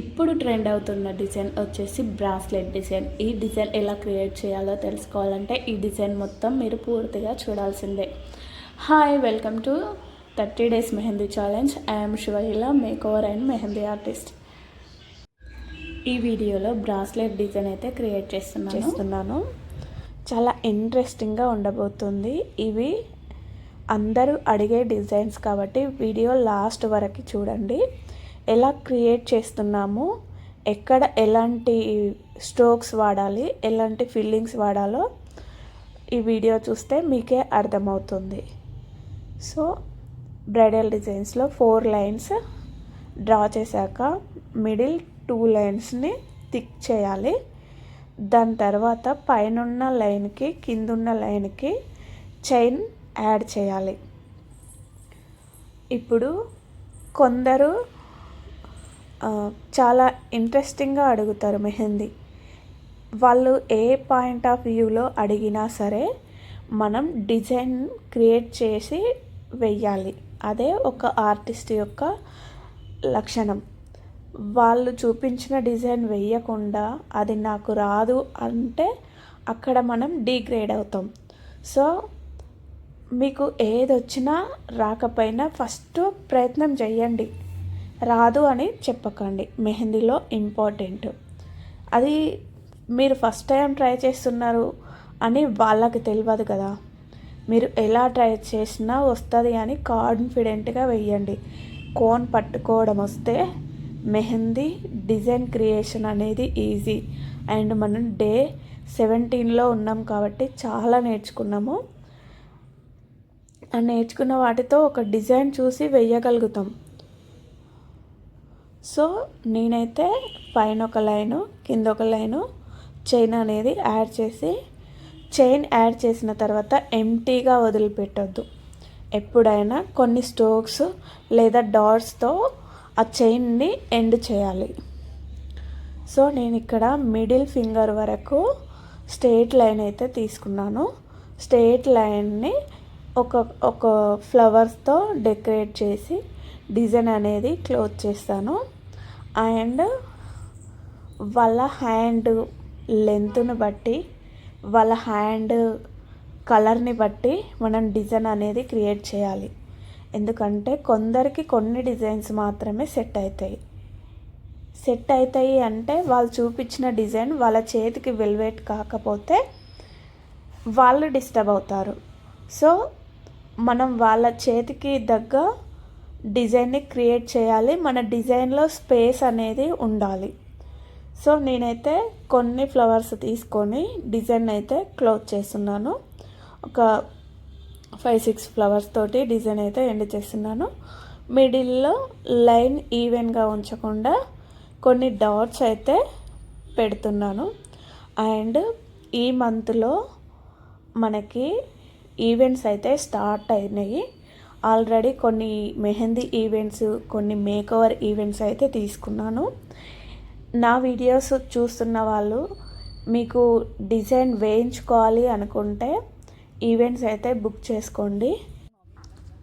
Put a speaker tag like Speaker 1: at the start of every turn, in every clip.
Speaker 1: ఇప్పుడు ట్రెండ్ అవుతున్న డిజైన్ వచ్చేసి బ్రాస్లెట్ డిజైన్. ఈ డిజైన్ ఎలా క్రియేట్ చేయాలో తెలుసుకోవాలంటే ఈ డిజైన్ మొత్తం మీరు పూర్తిగా చూడాల్సిందే. Hi welcome to thirty days mehndi challenge I'm Shivahila makeover and mehndi artist ఈ వీడియోలో బ్రాస్లెట్ డిజైన్ అయితే క్రియేట్ చేస్తున్నా చేస్తున్నాను. చాలా ఇంట్రెస్టింగ్గా ఉండబోతుంది. ఇవి అందరూ అడిగే డిజైన్స్ కాబట్టి వీడియో లాస్ట్ వరకు చూడండి. ఎలా క్రియేట్ చేస్తున్నాము ఎక్కడ ఎలాంటి స్ట్రోక్స్ వాడాలి ఎలాంటి ఫీలింగ్స్ వాడాలో ఈ వీడియో చూస్తే మీకే అర్థమవుతుంది. సో బ్రైడల్ డిజైన్స్లో ఫోర్ లైన్స్ డ్రా చేశాక మిడిల్ టూ లైన్స్ని థిక్ చేయాలి. దాని తర్వాత పైనున్న లైన్కి కిందున్న లైన్కి చైన్ యాడ్ చేయాలి. ఇప్పుడు కొందరు చాలా ఇంట్రెస్టింగ్గా అడుగుతారు మెహందీ. వాళ్ళు ఏ పాయింట్ ఆఫ్ వ్యూలో అడిగినా సరే మనం డిజైన్ క్రియేట్ చేసి వెయ్యాలి. అదే ఒక ఆర్టిస్ట్ యొక్క లక్షణం. వాళ్ళు చూపించిన డిజైన్ వేయకుండా అది నాకు రాదు అంటే అక్కడ మనం డీగ్రేడ్ అవుతాం. సో మీకు ఏది వచ్చినా రాకపోయినా ఫస్ట్ ప్రయత్నం చేయండి. రాదు అని చెప్పకండి. మెహందీలో ఇంపార్టెంట్. అది మీరు ఫస్ట్ టైం ట్రై చేస్తున్నారు అని వాళ్ళకి తెలియదు కదా. మీరు ఎలా ట్రై చేసినా వస్తుంది అని కాన్ఫిడెంట్గా వెయ్యండి. కోన్ పట్టుకోవడం వస్తే మెహందీ డిజైన్ క్రియేషన్ అనేది ఈజీ. అండ్ మనం డే సెవెంటీన్లో ఉన్నాం కాబట్టి చాలా నేర్చుకున్నాము. నేర్చుకున్న వాటితో ఒక డిజైన్ చూసి వెయ్యగలుగుతాం. సో నేనైతే పైన ఒక లైను కింద ఒక లైను చైన్ అనేది యాడ్ చేసి చైన్ యాడ్ చేసిన తర్వాత ఎంటీగా వదిలిపెట్టొద్దు. ఎప్పుడైనా కొన్ని స్టోక్స్ లేదా డాట్స్తో ఆ చైన్ని ఎండ్ చేయాలి. సో నేను ఇక్కడ మిడిల్ ఫింగర్ వరకు స్ట్రేట్ లైన్ అయితే తీసుకున్నాను. స్ట్రేట్ లైన్ని ఒక ఒక ఫ్లవర్స్తో డెకరేట్ చేసి డిజైన్ అనేది క్లోజ్ చేస్తాను. అండ్ వాళ్ళ హ్యాండ్ లెంత్ను బట్టి వాళ్ళ హ్యాండ్ కలర్ని బట్టి మనం డిజైన్ అనేది క్రియేట్ చేయాలి. ఎందుకంటే కొందరికి కొన్ని డిజైన్స్ మాత్రమే సెట్ అవుతాయి సెట్ అవుతాయి అంటే వాళ్ళు చూపించిన డిజైన్ వాళ్ళ చేతికి వెల్వేట్ కాకపోతే వాళ్ళు డిస్టర్బ్ అవుతారు. సో మనం వాళ్ళ చేతికి దగ్గ డిజైన్ని క్రియేట్ చేయాలి. మన డిజైన్లో స్పేస్ అనేది ఉండాలి. సో నేనైతే కొన్ని ఫ్లవర్స్ తీసుకొని డిజైన్ అయితే క్లోజ్ చేస్తున్నాను. ఒక ఫైవ్ సిక్స్ ఫ్లవర్స్ తోటి డిజైన్ అయితే ఎండ్ చేస్తున్నాను. మిడిల్లో లైన్ ఈవెన్గా ఉంచకుండా కొన్ని డాట్స్ అయితే పెడుతున్నాను. అండ్ ఈ మంత్లో మనకి ఈవెంట్స్ అయితే స్టార్ట్ అయినాయి. ఆల్రెడీ కొన్ని మెహందీ ఈవెంట్స్ కొన్ని మేకోవర్ ఈవెంట్స్ అయితే తీసుకున్నాను. నా వీడియోస్ చూస్తున్న వాళ్ళు మీకు డిజైన్ వేయించుకోవాలి అనుకుంటే ఈవెంట్స్ అయితే బుక్ చేసుకోండి.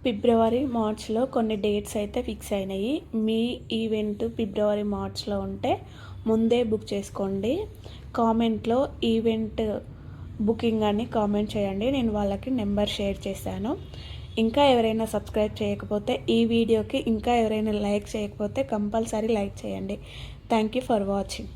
Speaker 1: ఫిబ్రవరి మార్చ్లో కొన్ని డేట్స్ అయితే ఫిక్స్ అయినాయి. మీ ఈవెంట్ ఫిబ్రవరి మార్చ్లో ఉంటే ముందే బుక్ చేసుకోండి. కామెంట్లో ఈవెంట్ బుకింగ్ అని కామెంట్ చేయండి. నేను వాళ్ళకి నెంబర్ షేర్ చేశాను. ఇంకా ఎవరైనా సబ్స్క్రైబ్ చేయకపోతే ఈ వీడియోకి ఇంకా ఎవరైనా లైక్ చేయకపోతే కంపల్సరీ లైక్ చేయండి. Thank you for watching.